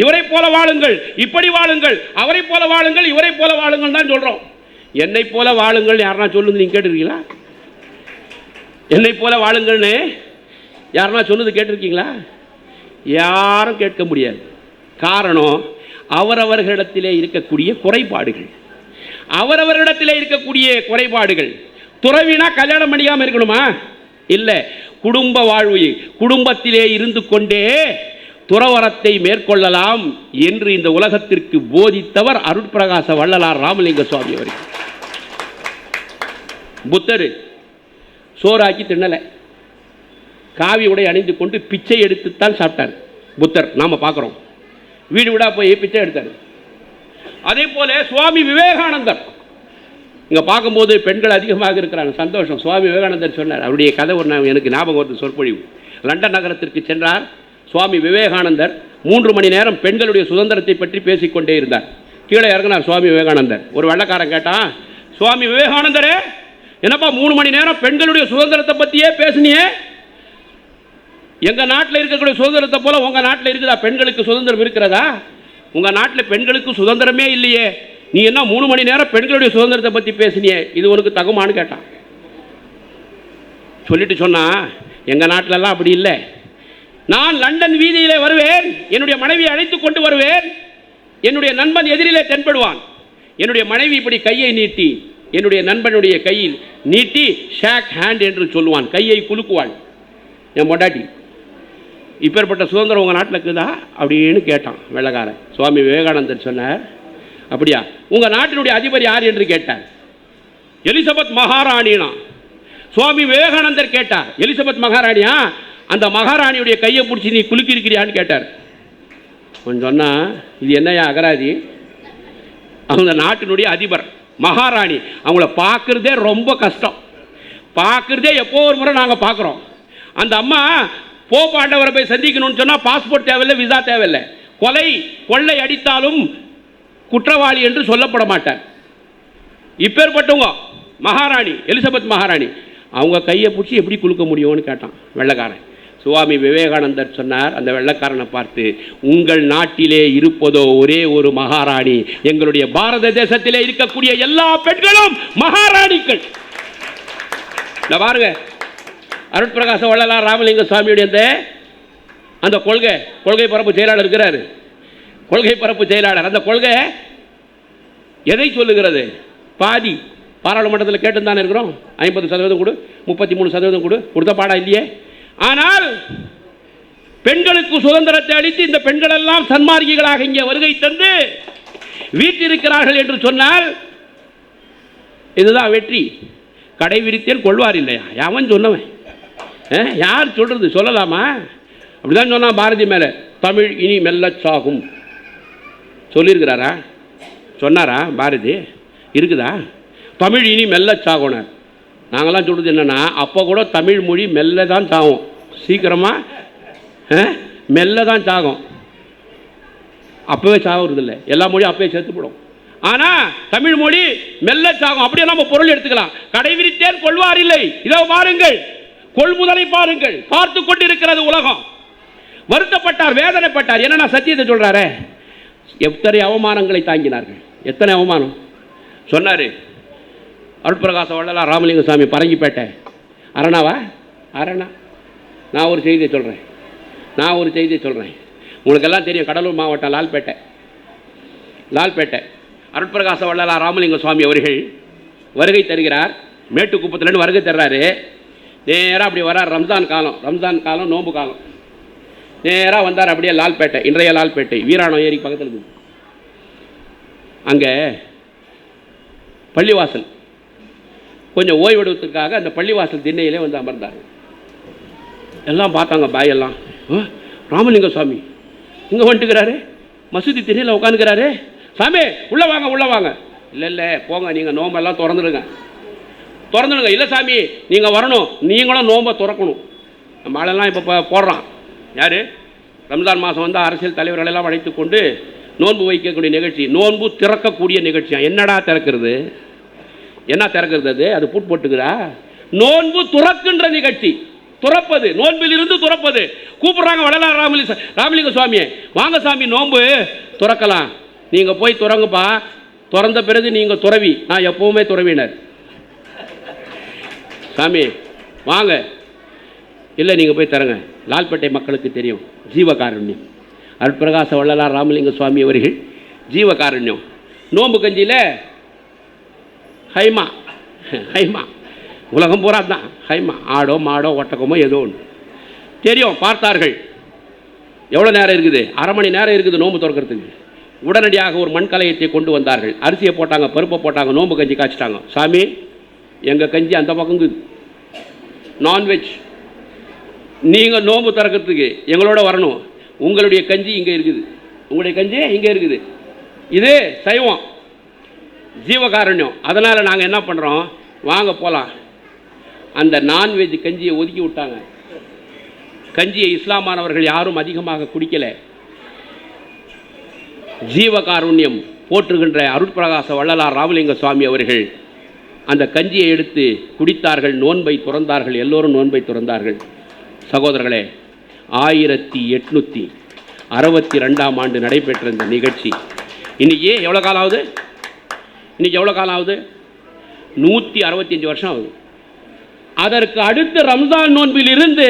இவரை போல வாழுங்கள் இப்படி வாழுங்கள் அவரை போல வாழுங்கள் இவரை போல வாழுங்கள் தான் சொல்றோம். என்னை போல வாழுங்கள் யாருன்னா சொல்லுங்க நீங்க கேட்டிருக்கீங்களா? என்னை போல வாழுங்கள்னு யாருன்னா சொன்னது கேட்டிருக்கீங்களா? யாரும் கேட்க முடியாது. காரணம் அவரவர்களிடத்திலே இருக்கக்கூடிய குறைபாடுகள். அவரவர்களிடத்திலே இருக்கக்கூடிய குறைபாடுகள். துறவினா கல்யாணம் பண்ணிக்காமல் இருக்கணுமா? இல்லை. குடும்ப வாழ்வு குடும்பத்திலே இருந்து கொண்டே துறவரத்தை மேற்கொள்ளலாம் என்று இந்த உலகத்திற்கு போதித்தவர் அருட்பிரகாச வள்ளலார் ராமலிங்க சுவாமி அவர்கள். புத்தர் சோறாக்கி தின்னலை. காவி உடை அணிந்து கொண்டு பிச்சை எடுத்துத்தான் சாப்பிட்டார். புத்தர் நாம் பார்க்குறோம். வீடு வீடாக போய் பிச்சை எடுத்தார். அதே போல சுவாமி விவேகானந்தர். இங்கே பார்க்கும்போது பெண்கள் அதிகமாக இருக்கிறாங்க. சந்தோஷம். சுவாமி விவேகானந்தர் சொன்னார் அவருடைய கதை ஒன்று எனக்கு ஞாபகம் வருது சொற்பொழிவு. லண்டன் நகரத்திற்கு சென்றார். சுவாமி விவேகானந்தர் மூன்று மணி நேரம் பெண்களுடைய சுதந்திரத்தை பற்றி பேசிக்கொண்டே இருந்தார். கீழே இறங்கினார் சுவாமி விவேகானந்தர். ஒரு வெள்ளக்காரன் கேட்டான் சுவாமி விவேகானந்தரே என்னப்பா மூணு மணி நேரம் பெண்களுடைய சுதந்திரத்தை பற்றியே பேசுனியே? எங்கள் நாட்டில் இருக்கக்கூடிய சுதந்திரத்தை போல உங்கள் நாட்டில் இருக்குதா? பெண்களுக்கு சுதந்திரம் இருக்கிறதா? உங்கள் நாட்டில் பெண்களுக்கு சுதந்திரமே இல்லையே. நீ என்ன மூணு மணி நேரம் பெண்களுடைய சுதந்திரத்தை பற்றி பேசினியே? இது உனக்கு தகுமான்னு கேட்டான். சொல்லிட்டு சொன்னா எங்கள் நாட்டிலலாம் அப்படி இல்லை. நான் லண்டன் வீதியிலே வருவேன். என்னுடைய மனைவியை அழைத்து கொண்டு வருவேன். என்னுடைய நண்பன் எதிரிலே தென்படுவான். என்னுடைய மனைவி இப்படி கையை நீட்டி என்னுடைய நண்பனுடைய கையில் நீட்டி ஷேக் ஹேண்ட் என்று சொல்லுவான். கையை குலுக்குவாள். என் பொண்டாட்டி இப்பேற்பட்ட சுதந்திரம் உங்கள் நாட்டில் இருக்குதா? அப்படின்னு கேட்டான் வெள்ளக்காரன். சுவாமி விவேகானந்தர் சொன்னார் அப்படியா உங்கள் நாட்டினுடைய அதிபர் யார் என்று கேட்டார். எலிசபெத் மகாராணினா. சுவாமி விவேகானந்தர் கேட்டார் எலிசபெத் மகாராணியா? அந்த மகாராணியுடைய கையை பிடிச்சி நீ குலுக்கியிருக்கிறியான்னு கேட்டார். கொஞ்சம் சொன்னால் இது என்னையா அகராதி? அவங்க நாட்டினுடைய அதிபர் மகாராணி. அவங்கள பார்க்குறதே ரொம்ப கஷ்டம். பார்க்குறதே எப்போ ஒரு முறை நாங்கள் பார்க்குறோம். அந்த அம்மா போப் போய் சந்திக்கணும்னு சொன்னால் பாஸ்போர்ட் தேவையில்லை விசா தேவையில்லை. கொலை கொள்ளை அடித்தாலும் குற்றவாளி என்று சொல்லப்பட மாட்டார். இப்பேற்பட்டவங்க மகாராணி எலிசபெத் மகாராணி அவங்க கையை பிடிச்சி எப்படி குலுக்க முடியும்னு கேட்டான் வெள்ளைக்காரன். சுவாமி விவேகானந்தர் சொன்னார் அந்த வெள்ளக்காரனை பார்த்து உங்கள் நாட்டிலே இருப்பதோ ஒரே ஒரு மகாராணி. எங்களுடைய பாரத தேசத்திலே இருக்கக்கூடிய எல்லா பெண்களும் மகாராணிகள். இந்த பாருங்க அருட்பிரகாச வள்ளலார் ராமலிங்க சுவாமியுடைய அந்த அந்த கொள்கை கொள்கை பரப்பு செயலாளர் இருக்கிறாரு. கொள்கை பரப்பு செயலாளர். அந்த கொள்கை எதை சொல்லுகிறது? பாதி. பாராளுமன்றத்தில் கேட்டு தானே இருக்கிறோம்? ஐம்பது சதவீதம் கொடு முப்பத்தி மூணு சதவீதம் கொடு. கொடுத்த பாடம் இல்லையே? ஆனால் பெண்களுக்கு சுதந்திரத்தை அளித்து இந்த பெண்கள் எல்லாம் சன்மார்க்கிகளாக இங்கே வருகை தந்து வீட்டிருக்கிறார்கள் என்று சொன்னால் இதுதான் வெற்றி. கடை விரித்தேன் கொள்வார் இல்லையா? அவன் சொன்னவன். ஆ, யார் சொல்றது? சொல்லலாமா? அப்படிதான் சொன்னான் பாரதி மேலே. தமிழ் இனி மெல்லச் சாகும். சொல்லியிருக்கிறாரா? சொன்னாரா பாரதி? இருக்குதா? தமிழ் இனி மெல்ல சாகுனார். நாங்களாம் சொல்கிறது என்னென்னா அப்போ கூட தமிழ் மொழி மெல்ல தான் சாகும். சீக்கிரமாக மெல்ல தான் சாகும். அப்போவே சாகுறதில்லை. எல்லா மொழியும் அப்பவே செத்துப்படும். ஆனால் தமிழ் மொழி மெல்ல சாகும். அப்படியே நம்ம பொருள் எடுத்துக்கலாம். கடைவிரித்தேன் கொள்வார் இல்லை. இதோ பாருங்கள். கொள்முதலை பாருங்கள். பார்த்து கொண்டிருக்கிறது உலகம். வருத்தப்பட்டார் வேதனைப்பட்டார். என்ன சத்தியத்தை சொல்கிறாரே எத்தனை அவமானங்களை தாங்கினார்கள். எத்தனை அவமானம்? சொன்னாரு. அருட்பிரகாச வள்ளலா ராமலிங்க சாமி பரங்கிப்பேட்டை. அரணாவா? அரணா. நான் ஒரு செய்தியை சொல்கிறேன் நான் ஒரு செய்தியை சொல்கிறேன் உங்களுக்கெல்லாம் தெரியும் கடலூர் மாவட்டம் லால்பேட்டை. லால்பேட்டை. அருட்பிரகாச வள்ளலா ராமலிங்க சுவாமி அவர்கள் வருகை தருகிறார். மேட்டுக்குப்பத்துலேருந்து வருகை தர்றாரு. நேராக அப்படி வரார் ரம்ஜான் காலம். ரம்ஜான் காலம் நோம்பு காலம். நேராக வந்தார் அப்படியே லால்பேட்டை இன்றைய லால்பேட்டை வீராணம் ஏரி பக்கத்தில் இருக்குது அங்கே பள்ளிவாசல். கொஞ்சம் ஓய்வெடுவதற்காக அந்த பள்ளிவாசல் திண்ணையிலே வந்து அமர்ந்தார்கள் எல்லாம் பார்த்தாங்க பாய் எல்லாம் ராமலிங்க சுவாமி இங்கே வந்துட்டுக்கிறாரு. மசூதி திரையில் உட்காந்துக்கிறாரு சாமி உள்ளே வாங்க உள்ளே வாங்க. இல்லை இல்லை போங்க நீங்கள் நோம்பெல்லாம் திறந்துடுங்க திறந்துடுங்க இல்லை சாமி நீங்கள் வரணும். நீங்களும் நோம்பை திறக்கணும். நம்ம ஆளெல்லாம் இப்போ போடுறான். யார்? ரம்ஜான் மாதம் வந்து அரசியல் தலைவர்களெல்லாம் அழைத்து கொண்டு நோன்பு வைக்கக்கூடிய நிகழ்ச்சி நோன்பு திறக்கக்கூடிய நிகழ்ச்சியாக என்னடா திறக்கிறது? என்ன திறக்கிறது அது? அது பூட் போட்டுக்குதா நோன்பு துறக்கின்ற நிகழ்ச்சி. துறப்பது நோன்பில் இருந்து துறப்பது. கூப்பிடுறாங்க வடலார் ராமலி ராமலிங்க சுவாமி வாங்க சாமி நோன்பு. துறக்கலாம். நீங்கள் போய் துறங்குப்பா. திறந்த பிறகு நீங்கள் துறவி. நான் எப்பவுமே துறவினர். சாமி வாங்க. இல்லை நீங்கள் போய் தரங்க. லால்பேட்டை மக்களுக்கு தெரியும். ஜீவகாருண்யம். அருட்பிரகாச வள்ளலார் ராமலிங்க சுவாமி அவர்கள் ஜீவகாருண்யம். நோம்பு கஞ்சியில் ஹைமா. ஹைமா. உலகம் பூரா தான் ஹைமா ஆடோ மாடோ ஒட்டக்கமோ ஏதோ ஒன்று தெரியும் பார்த்தார்கள். எவ்வளோ நேரம் இருக்குது? அரை மணி நேரம் இருக்குது நோம்பு திறக்கிறதுக்கு. உடனடியாக ஒரு மண்கலயத்தை கொண்டு வந்தார்கள். அரிசியை போட்டாங்க பருப்பை போட்டாங்க நோம்பு கஞ்சி காய்ச்சிட்டாங்க. சாமி எங்கள் கஞ்சி அந்த பக்கம் இருக்குது. நான்வெஜ் நீங்கள் நோம்பு திறக்கிறதுக்கு எங்களோட வரணும். உங்களுடைய கஞ்சி இங்கே இருக்குது. உங்களுடைய கஞ்சி இங்கே இருக்குது. இது சைவம். ஜீவகாரண்யம். அதனால் நாங்கள் என்ன பண்ணுறோம் வாங்க போகலாம் அந்த நான்வெஜ் கஞ்சியை ஒதுக்கி விட்டாங்க. கஞ்சியை இஸ்லாமானவர்கள் யாரும் அதிகமாக குடிக்கலை. ஜீவகாருண்யம் போற்றுகின்ற அருட்பிரகாச வள்ளலார் ராமலிங்க சுவாமி அவர்கள் அந்த கஞ்சியை எடுத்து குடித்தார்கள் நோன்பை துறந்தார்கள் எல்லோரும் நோன்பை துறந்தார்கள். சகோதரர்களே ஆயிரத்தி எட்நூற்றி அறுபத்தி ரெண்டாம் ஆண்டு நடைபெற்ற இந்த நிகழ்ச்சி. இன்றைக்கி எவ்வளோ காலம் ஆகுது? இன்னைக்கு எவ்வளோ காலம் ஆகுது? நூற்றி அறுபத்தஞ்சு வருஷம் ஆகுது. அதற்கு அடுத்து ரம்ஜான் நோன்பில் இருந்து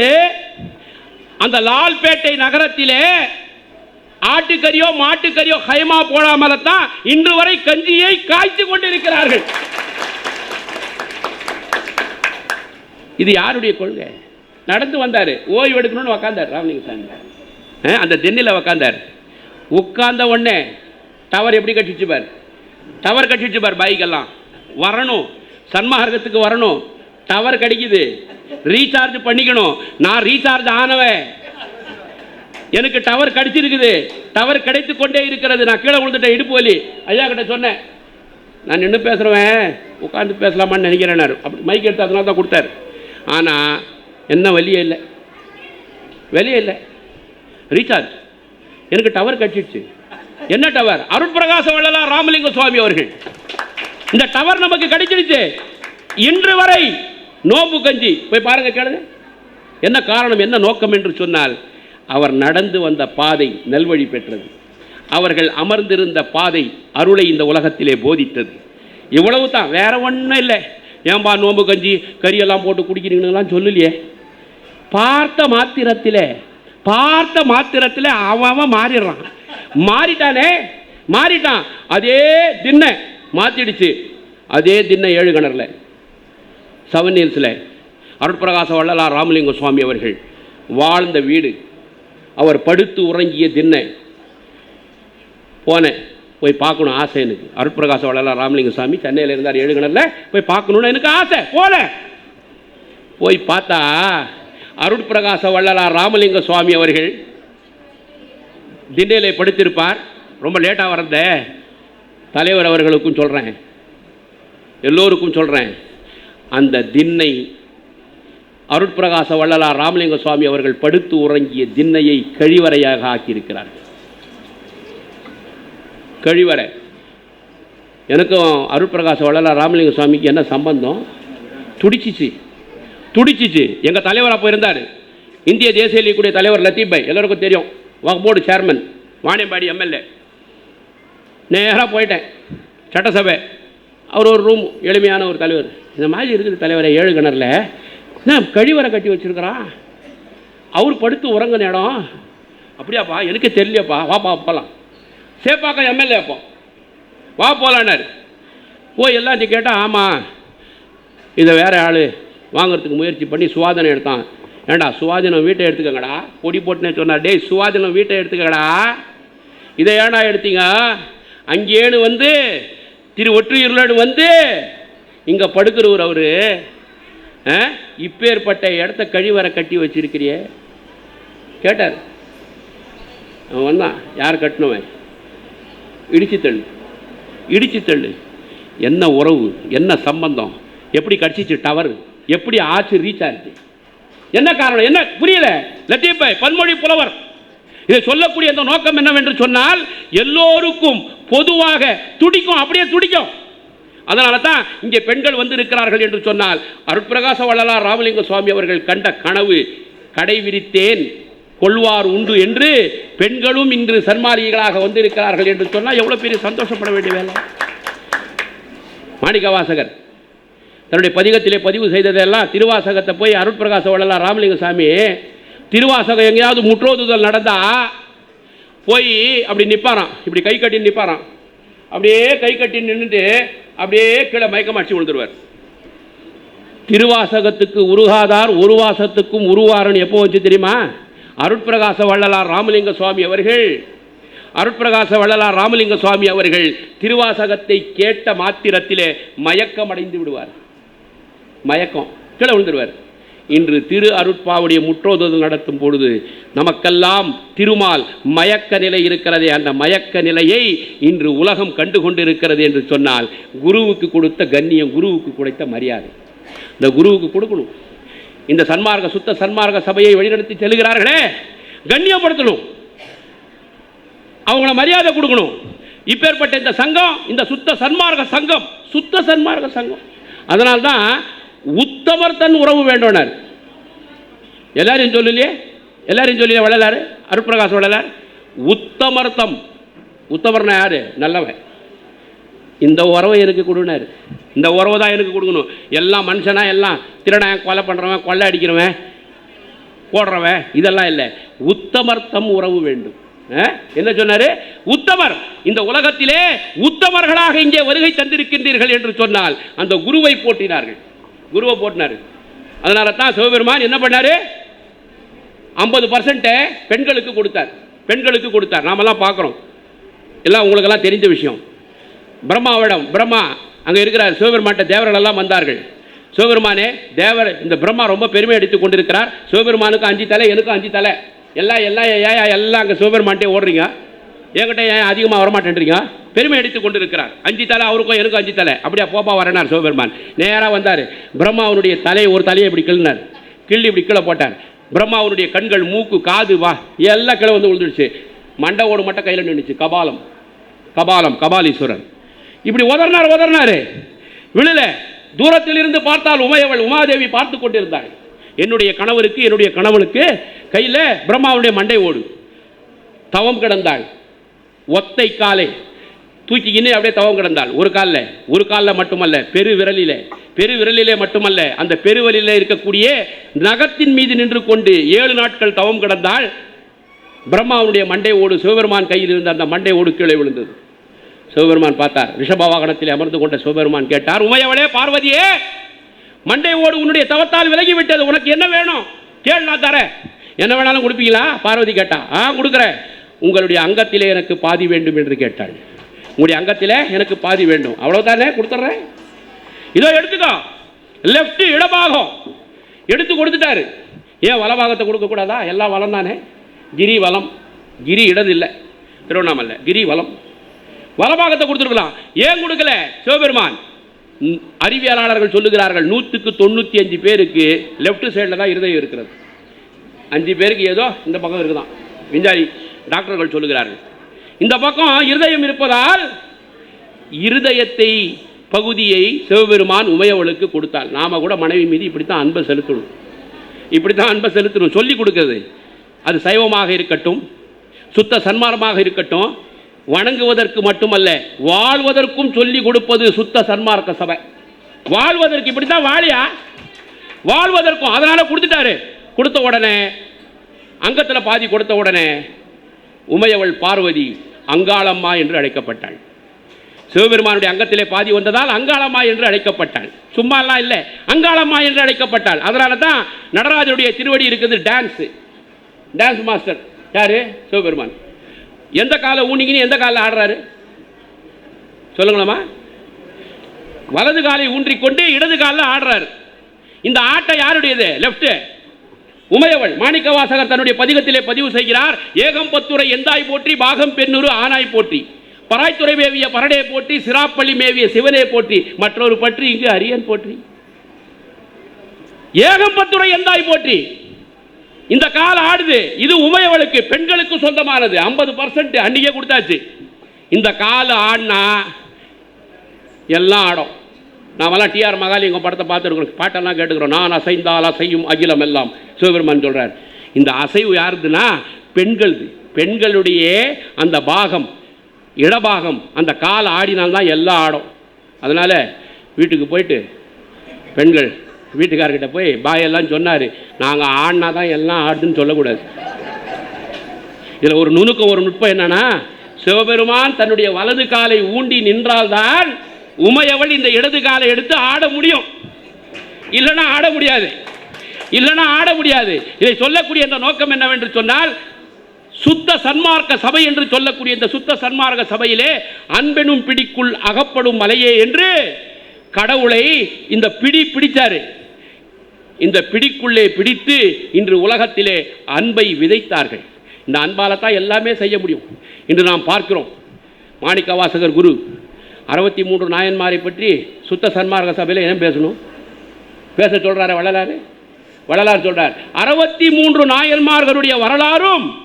அந்த லால்பேட்டை நகரத்திலே ஆட்டுக்கறியோ மாட்டுக்கறியோ ஹைமா போடாமல் தான் இன்று வரை கஞ்சியை காய்ச்சி கொண்டிருக்கிறார்கள். இது யாருடைய கொள்கை? நடந்து வந்தார். ஓய்வு எடுக்கணும்னு உக்காந்தார் ராமலிங்க சாமி. ஆ, அந்த தென்னில் உக்காந்தார். உட்கார்ந்த உடனே டவர் எப்படி கட்டிச்சுப்பார் டவர் கட்டிச்சுப்பார் பைக்கெல்லாம். வரணும். சன்மார்க்கத்துக்கு வரணும். டவர் கிடைக்குது. ரீசார்ஜ் பண்ணிக்கணும். நான் ரீசார்ஜ் ஆனவன். எனக்கு டவர் கிடைச்சிருக்குது. டவர் கிடைத்து கொண்டே இருக்கிறது. நான் கீழே விழுந்துட்டேன் இடுப்பு வலி. ஐயா கிட்ட சொன்னேன். நான் நின்று பேசுகிறவன் உட்காந்து பேசலாமான்னு நினைக்கிறேன் அப்படி மைக் எடுத்து அதனால தான் கொடுத்தாரு. ஆனால் என்ன வழியே இல்லை. வெளியே இல்லை. ரீசார்ஜ் எனக்கு டவர் கட்டிடுச்சு என்ன டவர்? அருட்பிரகாச வள்ளலார் ராமலிங்க சுவாமி அவர்கள். இந்த டவர் நமக்கு கிடைச்சிடுச்சு இன்று வரை நோம்பு கஞ்சி. போய் பாருங்க கேளுங்க. என்ன காரணம் என்ன நோக்கம் என்று சொன்னால் அவர் நடந்து வந்த பாதை நல்வழி பெற்றது. அவர்கள் அமர்ந்திருந்த பாதை அருளை இந்த உலகத்திலே போதித்தது. இவ்வளவு தான். வேற ஒன்றும் இல்லை. ஏன்பா நோம்பு கஞ்சி கறியெல்லாம் போட்டு குடிக்கிறீங்கலாம் சொல்லலையே. பார்த்த மாத்திரத்தில் பார்த்த மாத்திரத்தில் அவன் அவன் மாறிடுறான். மாறிட்டானே மாறிட்டான். அதே தின்ன மாத்திடுச்சு. அதே தின்ன ஏழு கிணறுல செவன் ஹில்ஸில் அருட்பிரகாச வள்ளலார் ராமலிங்க சுவாமி அவர்கள் வாழ்ந்த வீடு. அவர் படுத்து உறங்கிய தின்ன போனேன். போய் பார்க்கணும் ஆசை எனக்கு. அருட்பிரகாச வள்ளலார் ராமலிங்க சுவாமி சென்னையில் இருந்தார் ஏழு போய் பார்க்கணுன்னு எனக்கு ஆசை. போல. போய் பார்த்தா அருட்பிரகாச வள்ளலார் ராமலிங்க சுவாமி அவர்கள் திண்டையிலே படுத்திருப்பார். ரொம்ப லேட்டாக வரந்த தலைவர் அவர்களுக்கும் சொல்கிறேன் எல்லோருக்கும் சொல்கிறேன் அந்த திண்ணை அருட்பிரகாச வள்ளலார் ராமலிங்க சுவாமி அவர்கள் படுத்து உறங்கிய திண்ணையை கழிவறையாக ஆக்கியிருக்கிறார்கள். கழிவறை. எனக்கும் அருட்பிரகாச வள்ளலார் ராமலிங்க சுவாமிக்கு என்ன சம்பந்தம்? துடிச்சிச்சு. துடிச்சிச்சு. எங்கள் தலைவர் அப்போ இருந்தார். இந்திய தேசிய லீக்குடைய தலைவர் லத்தீப் பாய். எல்லோருக்கும் தெரியும். வக்போர்டு சேர்மன் வாணியம்பாடி எம்எல்ஏ நேராக போயிட்டேன். சட்டசபை. அவர் ஒரு ரூம் எளிமையான ஒரு தலைவர். இந்த மாதிரி இருக்குது தலைவரை ஏழு கிணறுல. என்ன கழிவறை கட்டி வச்சிருக்கிறான்? அவர் படுத்து உறங்கின இடம். அப்படியாப்பா எனக்கு தெரியலையாப்பா. வாப்பா போகலாம் சேப்பாக்கம் எம்எல்ஏ அப்போ. வா போகலான்னாரு போய் எல்லாத்தையும் கேட்டால் ஆமாம் இதை வேறு ஆள் வாங்கிறதுக்கு முயற்சி பண்ணி சுவாதனை எடுத்தான். ஏண்டா சுவாதீனம் வீட்டை எடுத்துக்கங்கடா? பொடி போட்டுன்னு சொன்னார். டேய் சுவாதீனம் வீட்டை எடுத்துக்கடா இதை ஏடா எடுத்தீங்க? அங்கேன்னு வந்து திரு ஒற்றியூர்லடு வந்து இங்கே படுக்கிறவர் அவர். ஆ? இப்பேற்பட்ட இடத்த கழிவறை கட்டி வச்சிருக்கிறியே. கேட்டார். அவன் வந்தான். யார் கட்டினவன்? இடிச்சு தள்ளு. இடிச்சு தள்ளு. என்ன உறவு? என்ன சம்பந்தம்? எப்படி கடிச்சிச்சு டவர் எப்படி ஆச்சு ரீசார்ஜ் என்ன காரணம்? என்ன? புரியல. லத்தீப்பாய் பன்மொழி புலவர். இதை சொல்லக்கூடிய அந்த நோக்கம் என்னவென்று சொன்னால் எல்லோருக்கும் பொதுவாக துடிக்கும் அப்படியே துடிக்கும். அதனால தான் இங்கே பெண்கள் வந்து இருக்கிறார்கள் என்று சொன்னால் அருட்பிரகாச வள்ளலார் ராமலிங்க சுவாமி அவர்கள் கண்ட கனவு கடை விரித்தேன் கொள்வார் உண்டு என்று பெண்களும் இன்று சன்மாரிகளாக வந்திருக்கிறார்கள் என்று சொன்னால் எவ்வளோ பெரிய சந்தோஷப்பட வேண்டிய வேலை. மாணிக்கவாசகர் தன்னுடைய பதிகத்திலே பதிவு செய்ததெல்லாம் திருவாசகத்தை போய் அருட்பிரகாச வள்ளலார் ராமலிங்க சாமி திருவாசகம் எங்கேயாவது முற்றோதுதல் நடந்தால் போய் அப்படி நிற்பாராம் இப்படி கை கட்டி நிற்பாராம் அப்படியே கை கட்டி நின்றுட்டு அப்படியே கீழே மயக்கம் அடிச்சு விழுந்துருவார். திருவாசகத்துக்கு உருகாதார் ஒரு வாசத்துக்கும் உருவாருன்னு எப்போ வச்சு தெரியுமா? அருட்பிரகாச வள்ளலார் ராமலிங்க சுவாமி அவர்கள். அருட்பிரகாச வள்ளலார் ராமலிங்க சுவாமி அவர்கள் திருவாசகத்தை கேட்ட மாத்திரத்திலே மயக்கம் அடைந்து விடுவார். மயக்கம். கீழே விழுந்துருவார். இன்று திரு அருட்பாவுடைய முற்றோதது நடத்தும் பொழுது நமக்கெல்லாம் திருமால் மயக்க நிலை இருக்கிறதே அந்த மயக்க நிலையை இன்று உலகம் கண்டு கொண்டிருக்கிறது என்று சொன்னால் குருவுக்கு கொடுத்த கண்ணியம் குருவுக்கு கொடுத்த மரியாதை. இந்த குருவுக்கு கொடுக்கணும். இந்த சன்மார்க்க சுத்த சன்மார்க்க சபையை வழிநடத்தி செல்கிறார்களே கண்ணியப்படுத்தணும். அவங்கள மரியாதை கொடுக்கணும். இப்பேற்பட்ட இந்த சங்கம் இந்த சுத்த சன்மார்க்க சங்கம் சுத்த சன்மார்க்க சங்கம். அதனால்தான் உத்தமர் தன் உறவு வேண்டோனார். எல்லாரையும் சொல்லலையே எல்லாரையும் சொல்லலையே வள்ளலார் அருப்பிரகாஷ் வள்ளலார். உத்தமர்த்தம் உத்தமர்னா யாரு? நல்லவன். இந்த உறவை எனக்கு கொடுனாரு. இந்த உறவை தான் எனக்கு கொடுக்கணும். எல்லாம் மனுஷனா எல்லாம் திருடன் கொலை பண்ணுறவன் கொள்ளை அடிக்கிறவன் போடுறவன் இதெல்லாம் இல்லை. உத்தமர்த்தம் உறவு வேண்டும். என்ன சொன்னார்? உத்தமர். இந்த உலகத்திலே உத்தமர்களாக இங்கே வருகை தந்திருக்கின்றீர்கள் என்று சொன்னால் அந்த குருவை போட்டினார்கள் குருவை போட்டினாரு. அதனால தான் சிவபெருமான் என்ன பண்ணார்? ஐம்பது பர்சன்ட்டை பெண்களுக்கு கொடுத்தார். பெண்களுக்கு கொடுத்தார். நாமெல்லாம் பார்க்குறோம். எல்லாம் உங்களுக்கெல்லாம் தெரிஞ்ச விஷயம். பிரம்மாவிடம் பிரம்மா அங்கே இருக்கிறார் சிவபெருமான்ட்ட தேவர்களெல்லாம் வந்தார்கள். சிவபெருமானே தேவர் இந்த பிரம்மா ரொம்ப பெருமை அடித்து கொண்டிருக்கிறார். சிவபெருமானுக்கு அஞ்சு தலை எனக்கும் அஞ்சு தலை. எல்லாம் எல்லாம் ஏயா எல்லாம் அங்கே சிவபெருமான்ட்டே ஓடுறீங்க. என்கிட்ட ஏன் அதிகமாக வரமாட்டேன்றீங்க? பெருமை கொண்டு இருக்கிறேன் அஞ்சு தலை அவருக்கும் எனக்கும் அஞ்சு தலை. அப்படியே போப்பா வரனார் சிவபெருமான். நேராக வந்தார். பிரம்மாவனுடைய தலையை ஒரு தலையை இப்படி கிள்ளினார். கிள்ளி இப்படி கீழே போட்டார். பிரம்மாவனுடைய கண்கள் மூக்கு காது வா எல்லாம் கீழே வந்து விழுந்துடுச்சு மண்டவோடு மட்டும் கையில் நின்றுச்சு கபாலம். கபாலம் கபாலீஸ்வரன் இப்படி உதறினார் உதறினார். விழல. தூரத்தில் இருந்து பார்த்தால் உமையவள் உமாதேவி பார்த்து கொண்டிருந்தாள். என்னுடைய கணவருக்கு என்னுடைய கணவனுக்கு கையில் பிரம்மாவுடைய மண்டை ஓடு. தவம் கிடந்தாள். ஒத்தை காலை. தூக்கிக்கின்னு அப்படியே தவம் கிடந்தாள். ஒரு காலில். ஒரு காலில் மட்டுமல்ல பெரு விரலிலே பெரு விரலிலே மட்டுமல்ல அந்த பெருவலிலே இருக்கக்கூடிய நகத்தின் மீது நின்று கொண்டு ஏழு நாட்கள் தவம் கிடந்தாள். பிரம்மாவுடைய மண்டை ஓடு சிவபெருமான் கையில் இருந்த அந்த மண்டை ஓடு கீழே விழுந்தது. சிவபெருமான் பார்த்தார். ரிஷப வாகனத்தில் அமர்ந்து கொண்ட சிவபெருமான் கேட்டார் உமையவளே பார்வதியே மண்டை ஓடு உன்னுடைய தவத்தால் விலகி விட்டது உனக்கு என்ன வேணும்? கேள் நான் தரேன். என்ன வேணாலும் கொடுப்பீங்களா? பார்வதி கேட்டா ஆ கொடுக்குறேன். உங்களுடைய அங்கத்திலே எனக்கு பாதி வேண்டும் என்று கேட்டாள். உங்களுடைய அங்கத்திலே எனக்கு பாதி வேண்டும். அவ்வளவுதானே? கொடுத்துட்றேன். இதோ எடுத்துக்கோ. லெஃப்ட் இடபாகம் எடுத்து கொடுத்துட்டாரு. ஏன் வலபாகத்தை கொடுக்கக்கூடாதா? எல்லாம் வளம் தானே. கிரி வளம். கிரி இடது இல்லை. திருவண்ணாமலை கிரி வளம். வலபாகத்தை கொடுத்துருக்கலாம். ஏன் கொடுக்கல? சிவபெருமான். அறிவியலாளர்கள் சொல்லுகிறார்கள். நூற்றுக்கு தொண்ணூற்றி அஞ்சு பேருக்கு லெஃப்ட் சைடில் தான் இருதயம் இருக்கிறது. அஞ்சு பேருக்கு ஏதோ இந்த பக்கம் இருக்குதான். விஞ்ஞானி டாக்டர்கள் சொல்லுகிறார்கள். இந்த பக்கம் இருதயம் இருப்பதால் இருதயத்தை பகுதியை சிவபெருமான் உமையவளுக்கு கொடுத்தால் நாம கூட மனைவி மீது இப்படித்தான் அன்பை செலுத்தணும். இப்படித்தான் அன்பை செலுத்தணும். சொல்லி கொடுக்கிறது. அது சைவமாக இருக்கட்டும் சுத்த சன்மார்க்கமாக இருக்கட்டும் வணங்குவதற்கு மட்டுமல்ல வாழ்வதற்கும் சொல்லி கொடுப்பது சுத்த சன்மார்க்க சபை. வாழ்வதற்கு இப்படித்தான் வாழியா? வாழ்வதற்கும். அதனால் கொடுத்துட்டாரு. கொடுத்த உடனே அங்கத்தில் பாதி கொடுத்த உடனே உமையவள் பார்வதி அங்காளம்மா என்று அழைக்கப்பட்டாள். சிவபெருமானுடைய அங்கத்திலே பாதி வந்ததால் அங்காளம்மா என்று அழைக்கப்பட்டாள். சும்மாலாம் இல்லை அங்காளம்மா என்று அழைக்கப்பட்டாள். அதனால தான் நடராஜருடைய திருவடி இருக்குது டான்ஸு டான்ஸ் மாஸ்டர் யாரு? சிவபெருமான். எந்த காலை ஊனிக்கின்னு எந்த காலில் ஆடுறாரு? சொல்லுங்களம்மா. வலது காலை ஊன்றிக்கொண்டு இடது காலில் ஆடுறாரு. இந்த ஆட்டை யாருடையது? லெஃப்ட்டு உமையவள் மாணிக்கவாசகர் தன்னுடைய பதிகத்திலே பதிவு செய்கிறார். ஏகம்பத்துரை எந்தாய் போற்றி பாகம் பெண்ணுரு ஆனாய் போற்றி. பராய்த்துறை மேவிய பரடே போற்றி சிராப்பள்ளி மேவிய சிவனே போற்றி. மற்றொரு பற்றி இங்கு அரியன் போற்றி. ஏகம்பத்துரை எந்தாய் போற்றி? இந்த கால ஆடுது. இது உமையவளுக்கு பெண்களுக்கு சொந்தமானது. ஐம்பது பர்சன்ட் அன்னைக்கே கொடுத்தாச்சு. இந்த கால ஆடினா எல்லாம் ஆடும். நாமெல்லாம் டிஆர் மகாலிங்கம் படத்தை பார்த்துருக்கோம் பாட்டெல்லாம் கேட்டுக்கிறோம். நான் அசைந்தால் அசையும் அகிலம் எல்லாம். சிவபெருமான் சொல்கிறார் இந்த அசைவு யாருதுன்னா பெண்கள்து. பெண்களுடைய அந்த பாகம் இடபாகம் அந்த கால் ஆடினால்தான் எல்லாம் ஆடும். அதனால் வீட்டுக்கு போயிட்டு பெண்கள் வீட்டுக்காரர்கிட்ட போய் பாயெல்லாம் சொன்னார். நாங்கள் ஆடினா தான் எல்லாம் ஆடுதுன்னு சொல்லக்கூடாது. இதில் ஒரு நுணுக்கம் ஒரு நுட்பம் என்னன்னா சிவபெருமான் தன்னுடைய வலது காலை ஊண்டி நின்றால்தான் உமையவள் இந்த இடது காலை எடுத்து ஆட முடியும். இல்லைன்னா ஆட முடியாது. இல்லைன்னா ஆட முடியாது. இதை சொல்லக்கூடிய இந்த நோக்கம் என்னவென்று சொன்னால் சுத்த சன்மார்க்க சபை என்று சொல்லக்கூடிய இந்த சுத்த சன்மார்க்க சபையிலே அன்பெனும் பிடிக்குள் அகப்படும் மலையே என்று கடவுளை இந்த பிடி பிடித்தாரு இந்த பிடிக்குள்ளே பிடித்து இன்று உலகத்திலே அன்பை விதைத்தார்கள். இந்த அன்பால தான் எல்லாமே செய்ய முடியும். இன்று நாம் பார்க்கிறோம். மாணிக்க வாசகர் குரு அறுபத்தி மூன்று நாயன்மாரை பற்றி சுத்த சன்மார்க்க சபையில் ஏன் பேசணும்? பேச சொல்கிறாரு வள்ளலார்? வள்ளலார் சொல்கிறார் அறுபத்தி மூன்று நாயன்மார்களுடைய வரலாறும்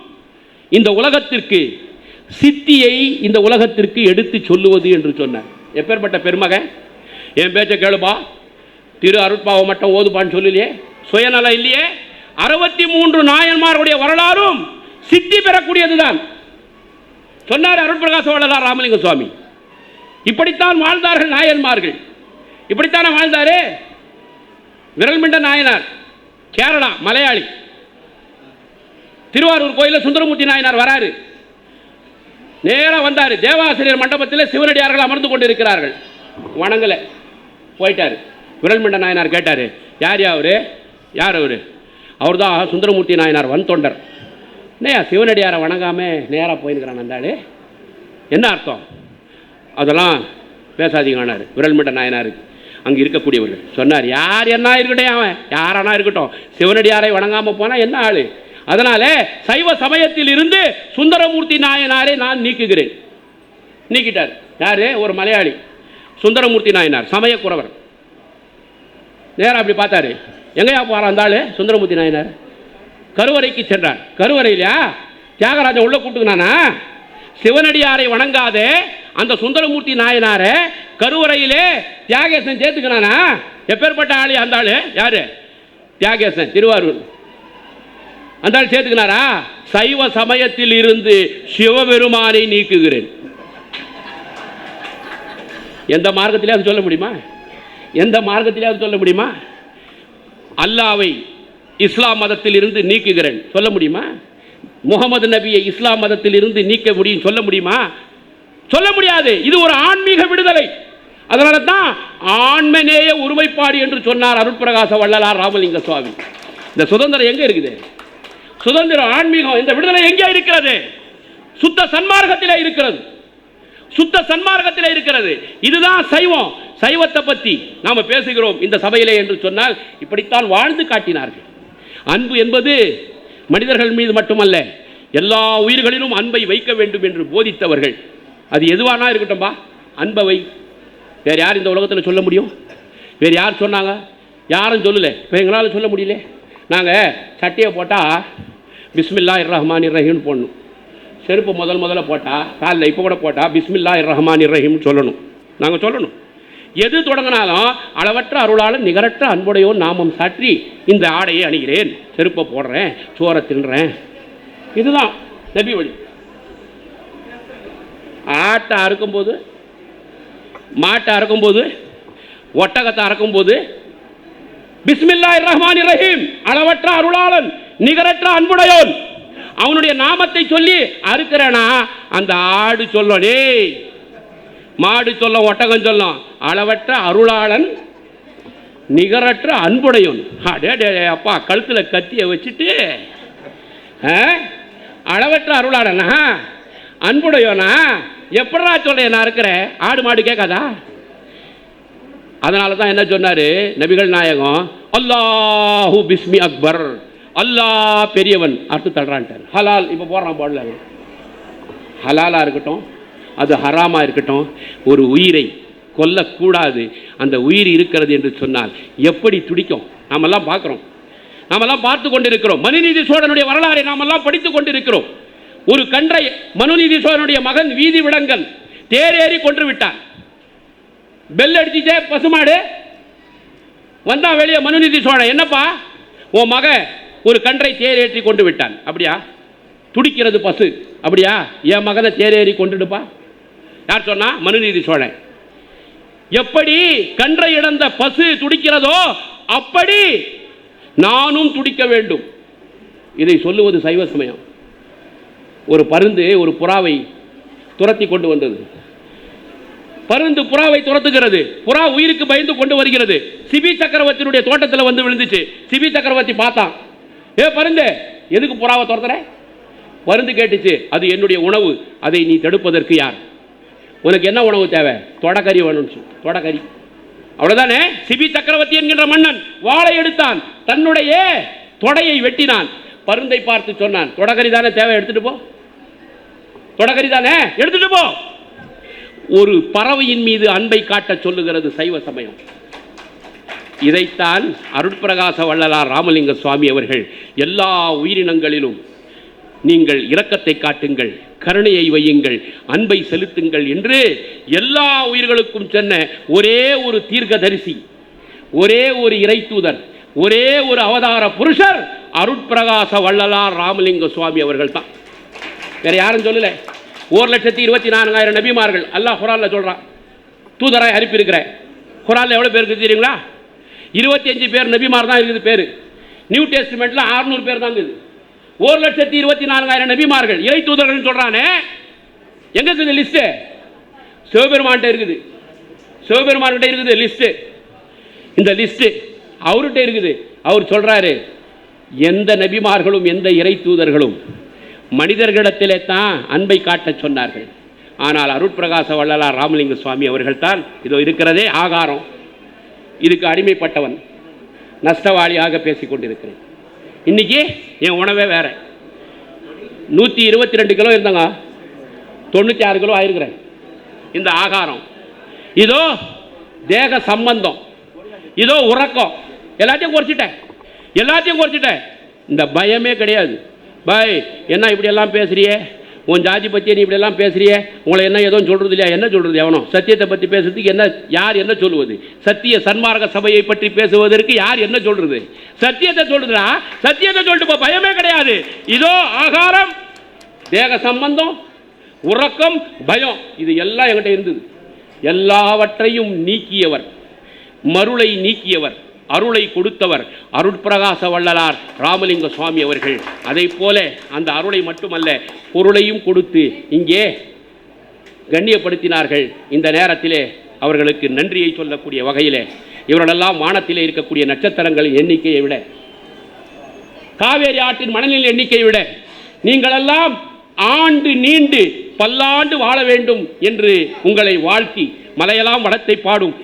இந்த உலகத்திற்கு சித்தியை இந்த உலகத்திற்கு எடுத்து சொல்லுவது என்று சொன்னார். எப்பேற்பட்ட பெருமகன் என் பேச்சை கேளுப்பா. திரு அருட்பாவ மட்டும் ஓதுப்பான்னு சொல்லலையே சுயநலம் இல்லையே. அறுபத்தி மூன்று நாயன்மார்களுடைய வரலாறும் சித்தி பெறக்கூடியதுதான். சொன்னார் அருட்பிரகாச வள்ளலார் ராமலிங்க சுவாமி. இப்படித்தான் வாழ்ந்தார்கள் நாயன்மார்கள். இப்படித்தானே வாழ்ந்தாரு? விரல்மிண்ட நாயனார் கேரளா மலையாளி. திருவாரூர் கோயிலில் சுந்தரமூர்த்தி நாயனார் வராரு. நேராக வந்தார். தேவாசிரியர் மண்டபத்தில் சிவனடியார்கள் அமர்ந்து கொண்டு இருக்கிறார்கள் வணங்கலை. போயிட்டார். விரல்மிண்ட நாயனார் கேட்டார் யார் அவரு? யார் அவரு? அவர் தான் சுந்தரமூர்த்தி நாயனார் வன் தொண்டர். என்னையா சிவனடியாரை வணங்காமல் நேராக போயிருக்கிறான் அந்த என்ன அர்த்தம்? அதெல்லாம் பேசாதீங்கன்னாரு விரல்மிண்ட நாயனாருக்கு அங்கே இருக்கக்கூடியவர்கள். சொன்னார் யார் என்ன இருக்கட்டும் அவன்? யாரானா இருக்கட்டும். சிவனடியாரை வணங்காமல் போனால் என்ன ஆள்? அதனால் சைவ சமயத்தில் இருந்து சுந்தரமூர்த்தி நாயனாரை நான் நீக்குகிறேன். நீக்கிட்டார். யார்? ஒரு மலையாளி. சுந்தரமூர்த்தி நாயனார் சமயக்குறவர். நேராக அப்படி பார்த்தாரு. எங்கேயா போகிறான் அந்த சுந்தரமூர்த்தி நாயனார். கருவறைக்கு சென்றார். கருவறையிலையா? தியாகராஜன் உள்ளே கூட்டுக்குனானா சிவனடியாரை வணங்காதே அந்த சுந்தரமூர்த்தி நாயனார கருவறையிலே தியாகேசன் சேர்த்துக்கினானா? எப்பேற்பட்ட ஆளு அந்த ஆளு? யாரு? தியாகேசன் திருவாரூர். அந்த ஆள் சேர்த்துக்கினாரா? சைவ சமயத்தில் இருந்து சிவபெருமானை நீக்குகிறேன். எந்த மார்க்கத்திலேயாவது சொல்ல முடியுமா? எந்த மார்க்கத்திலேயாவது சொல்ல முடியுமா? அல்லாவை இஸ்லாம் மதத்தில் இருந்து நீக்குகிறேன். சொல்ல முடியுமா? முகமது நபியை இஸ்லாம் மதத்தில் இருந்து நீக்க முடியும் சொல்ல முடியுமா? சொல்ல முடியாது. இது ஒரு ஆன்மீக விடுதலை. அதனால தான் ஆன்மநேய ஒருமைப்பாடு என்று சொன்னார் அருட்பிரகாச வள்ளலார் ராமலிங்க சுவாமி. இந்த சுதந்திரம் எங்க இருக்குது? சுதந்திரம் ஆன்மீகம் இந்த விடுதலை எங்கே இருக்கிறது? சுத்த சன்மார்க்கத்தில் இருக்கிறது. சுத்த சன்மார்க்கத்தில் இருக்கிறது. இதுதான் சைவம். சைவத்தை பற்றி நாம் பேசுகிறோம் இந்த சபையிலே என்று சொன்னால் இப்படித்தான் வாழ்ந்து காட்டினார்கள். அன்பு என்பது மனிதர்கள் மீது மட்டுமல்ல எல்லா உயிர்களிலும் அன்பை வைக்க வேண்டும் என்று போதித்தவர்கள். அது எதுவானா இருக்கட்டும்பா அன்பை வை. வேறு யார் இந்த உலகத்தில் சொல்ல முடியும்? வேறு யார் சொன்னாங்க? யாரும் சொல்லலை. இப்போ எங்களால் சொல்ல முடியல. நாங்கள் சட்டையை போட்டால் பிஸ்மில்லா இர் ரஹ்மான் ரஹீம்னு போடணும். செருப்பு முதல் முதல்ல போட்டால் காலில் இப்போ கூட போட்டால் பிஸ்மில்லா இர் ரஹ்மான் ரஹீம்னு சொல்லணும். நாங்கள் சொல்லணும். எது தொடங்கினாலும் அளவற்ற அருளாளன் நிகரற்ற அன்புடையோ நாமம் சாற்றி இந்த ஆடையை அணிகிறேன். செருப்பை போடுறேன் சோறை தின்றேன். இதுதான் நபி வழி ஆட்டை அறுக்கும்போது மாட்டை அறுக்கும்போது ஒட்டகத்தை அறுக்கும்போது பிஸ்மில்லா ரஹ்மான் ரஹீம் அளவற்ற அருளாளன் நிகரற்ற அன்புடையோன். அவனுடைய நாமத்தை சொல்லி அறுக்கிறனா அந்த ஆடு சொல்லும் மாடு சொல்லும் ஒட்டகம் சொல்லும். அளவற்ற அருளாளன் நிகரற்ற அன்புடையோன். அடே டே அப்பா கழுத்தில் கத்தியை வச்சுட்டு ஆ? அளவற்ற அருளாளனா அன்புடையோனா? எப்படா சொல்றேன் நான் இருக்கிறேன்? ஆடு மாடு கேட்காதா? அதனால தான் என்ன சொன்னார்? நபிகள் நாயகம் அல்லாஹூ பிஸ்மி அக்பர். அல்லாஹ் பெரியவன். அடுத்து தடுறான்ட்டார் ஹலால் இப்போ போடுறான் போடல ஹலாலாக இருக்கட்டும் அது ஹராமாக இருக்கட்டும் ஒரு உயிரை கொல்லக்கூடாது. அந்த உயிர் இருக்கிறது என்று சொன்னால் எப்படி துடிக்கும்? நாமெல்லாம் பார்க்குறோம். நாமெல்லாம் பார்த்து கொண்டிருக்கிறோம். மனுநீதி சோழனுடைய வரலாறை நாமெல்லாம் படித்து கொண்டிருக்கிறோம். ஒரு கன்றை மனுநீதி சோழனுடைய மகன் வீதி விடங்கன் தேரேறி கொன்று விட்டான் பெல் அடிச்சுட்டே பசுமாடு. வந்தா வெளியே மனுநீதி சோழன் என்னப்பா? உன் மக ஒரு கன்றை தேரேற்றி கொண்டு விட்டான் அப்படியா? துடிக்கிறது பசு. அப்படியா? என் மகனை தேரேறி கொண்டுடுப்பா யார் சொன்னா? மனுநீதி சோழன் எப்படி கன்றை இழந்த பசு துடிக்கிறதோ அப்படி நானும் துடிக்க வேண்டும். இதை சொல்லுவது சைவ சமயம். ஒரு பருந்து ஒரு புறாவை துரத்தி கொண்டு வந்தது. பருந்து புறாவை துரத்துகிறது. புறா உயிருக்கு பயந்து கொண்டு வருகிறது. சிபி சக்கரவர்த்தியினுடைய தோட்டத்தில் வந்து விழுந்துச்சு. சிபி சக்கரவர்த்தி பார்த்தான். ஏ பருந்து எதுக்கு புறாவை துரத்துற? பருந்து கேட்டுச்சு. அது என்னுடைய உணவு. அதை நீ தடுப்பதற்கு யார்? உனக்கு என்ன உணவு தேவை? தொடக்கறி வேணும்னு தொடக்கறி. அவ்வளோதானே சிபி சக்கரவர்த்தி என்கின்ற மன்னன் வாளை எடுத்தான். தன்னுடைய தொடையை வெட்டினான். பருந்தை பார்த்து சொன்னான். தொடக்கறி தானே தேவை? எடுத்துட்டு போ. தொடக்கறி தானே? எடுத்துட்டு போ. ஒரு பறவையின் மீது அன்பை காட்ட சொல்லுகிறது சைவ சமயம். இதைத்தான் அருட்பிரகாச வள்ளலார் ராமலிங்க சுவாமி அவர்கள் எல்லா உயிரினங்களிலும் நீங்கள் இரக்கத்தை காட்டுங்கள் கருணையை வையுங்கள் அன்பை செலுத்துங்கள் என்று எல்லா உயிர்களுக்கும் சொன்ன ஒரே ஒரு தீர்க்கதரிசி ஒரே ஒரு இறைத்தூதர் ஒரே ஒரு அவதார புருஷர் அருட்பிரகாச வள்ளலார் ராமலிங்க சுவாமி அவர்கள் தான் வேற யாரும் சொல்லலை. ஒரு லட்சத்தி இருபத்தி நான்காயிரம் நபிமார்கள் அல்லாஹ் குரான்ல சொல்கிறான் தூதராய் அனுப்பியிருக்கிறேன். குரான்ல எவ்வளோ பேர் இருக்குது தெரியுங்களா? இருபத்தி அஞ்சு பேர் நபிமார் தான் இருக்குது பேர். நியூ டெஸ்ட்மெண்ட்டில் 600 பேர் தான் இருக்குது. ஒரு லட்சத்தி இருபத்தி நான்காயிரம் நபிமார்கள் இறை தூதர்கள் சொல்கிறானே எங்கே இருக்குது லிஸ்ட்டு சிவபெருமான்கிட்ட இருக்குது. சிவபெருமான்கிட்ட இருக்குது லிஸ்ட்டு இந்த லிஸ்ட்டு அவர்கிட்ட இருக்குது. அவர் சொல்கிறாரு எந்த நபிமார்களும் எந்த இறை தூதர்களும் மனிதர்களிடத்திலே தான் அன்பை காட்டச் சொன்னார்கள். ஆனால் அருட்பிரகாச வள்ளலார் ராமலிங்க சுவாமி அவர்கள் தான் இதோ இருக்கிறதே ஆகாரம். இதுக்கு அடிமைப்பட்டவன் நஷ்டவாளியாக பேசிக் கொண்டிருக்கிறேன். இன்னைக்கு என் உணவே வேற. நூற்றி இருபத்தி ரெண்டு கிலோ இருந்தாங்க தொண்ணூற்றி ஆறு கிலோ ஆயிருக்கிறேன். இந்த ஆகாரம். இதோ தேக சம்பந்தம். இதோ உறக்கம். எல்லாத்தையும் குறைச்சிட்டேன். எல்லாத்தையும் குறைச்சிட்டேன். இந்த பயமே கிடையாது. பாய் என்ன இப்படி எல்லாம் பேசுறியே? உன் ஜாதி பற்றி நீ இப்படியெல்லாம் பேசுறியே? உங்களை என்ன எதுவும் சொல்கிறது இல்லையா? என்ன சொல்கிறது எவனோ? சத்தியத்தை பற்றி பேசுறதுக்கு என்ன யார் என்ன சொல்லுவது? சத்திய சன்மார்க்க சபையை பற்றி பேசுவதற்கு யார் என்ன சொல்கிறது சத்தியத்தை சொல்கிறதுனா சத்தியத்தை சொல்லிட்டு இப்போ பயமே கிடையாது. இதோ ஆகாரம் தேக சம்பந்தம் உறக்கம் பயம் இது எல்லாம் என்கிட்ட இருந்தது. எல்லாவற்றையும் நீக்கியவர் மருளை நீக்கியவர். அருளை கொடுத்தவர் அருட்பிரகாச வள்ளலார் ராமலிங்க சுவாமி அவர்கள். அதை போல அந்த அருளை மட்டுமல்ல பொருளையும் கொடுத்து இங்கே கண்ணியப்படுத்தினார்கள். இந்த நேரத்திலே அவர்களுக்கு நன்றியை சொல்லக்கூடிய வகையிலே இவர்களெல்லாம் வானத்திலே இருக்கக்கூடிய நட்சத்திரங்களின் எண்ணிக்கையை விட காவேரி ஆற்றின் மணலின் எண்ணிக்கையை விட நீங்களெல்லாம் ஆண்டு நீண்டு பல்லாண்டு வாழ வேண்டும் என்று உங்களை வாழ்த்தி மலையெல்லாம் வளத்தை பாடும்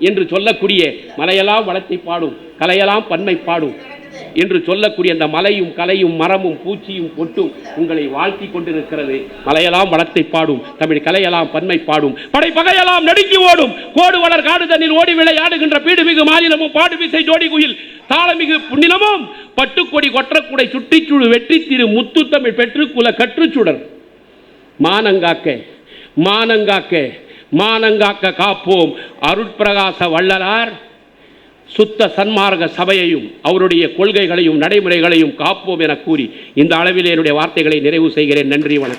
என்று சொல்லக்கூடிய மலையெல்லாம் வளத்தை பாடும் கலையெல்லாம் பன்மை பாடும் என்று சொல்லக்கூடிய அந்த மலையும் கலையும் மரமும் பூச்சியும் பொட்டும் உங்களை வாழ்த்தி கொண்டிருக்கிறது. மலையெல்லாம் வளத்தை பாடும் தமிழ் கலையெல்லாம் பன்மை பாடும் படை பகையெல்லாம் நடுக்கி ஓடும். கோடு வளர் காடு தண்ணீர் ஓடி விளையாடுகின்ற பீடுமிகு மாநிலமும் பாடு விசை ஜோடி குயில் தாளமிகு புண்ணிலமும் பட்டுக்கொடி கொற்றக்குடை சுற்றிச்சுழு வெற்றி திரு முத்து தமிழ் பெற்றுக்குல கற்றுச்சுடர். மானங்காக்க மானங்காக்க மானங்காக்க காப்போம். அருட்பிரகாச வள்ளலார் சுத்த சன்மார்க்க சபையையும் அவருடைய கொள்கைகளையும் நடைமுறைகளையும் காப்போம் என கூறி இந்த அளவில் என்னுடைய வார்த்தைகளை நிறைவு செய்கிறேன். நன்றி வணக்கம்.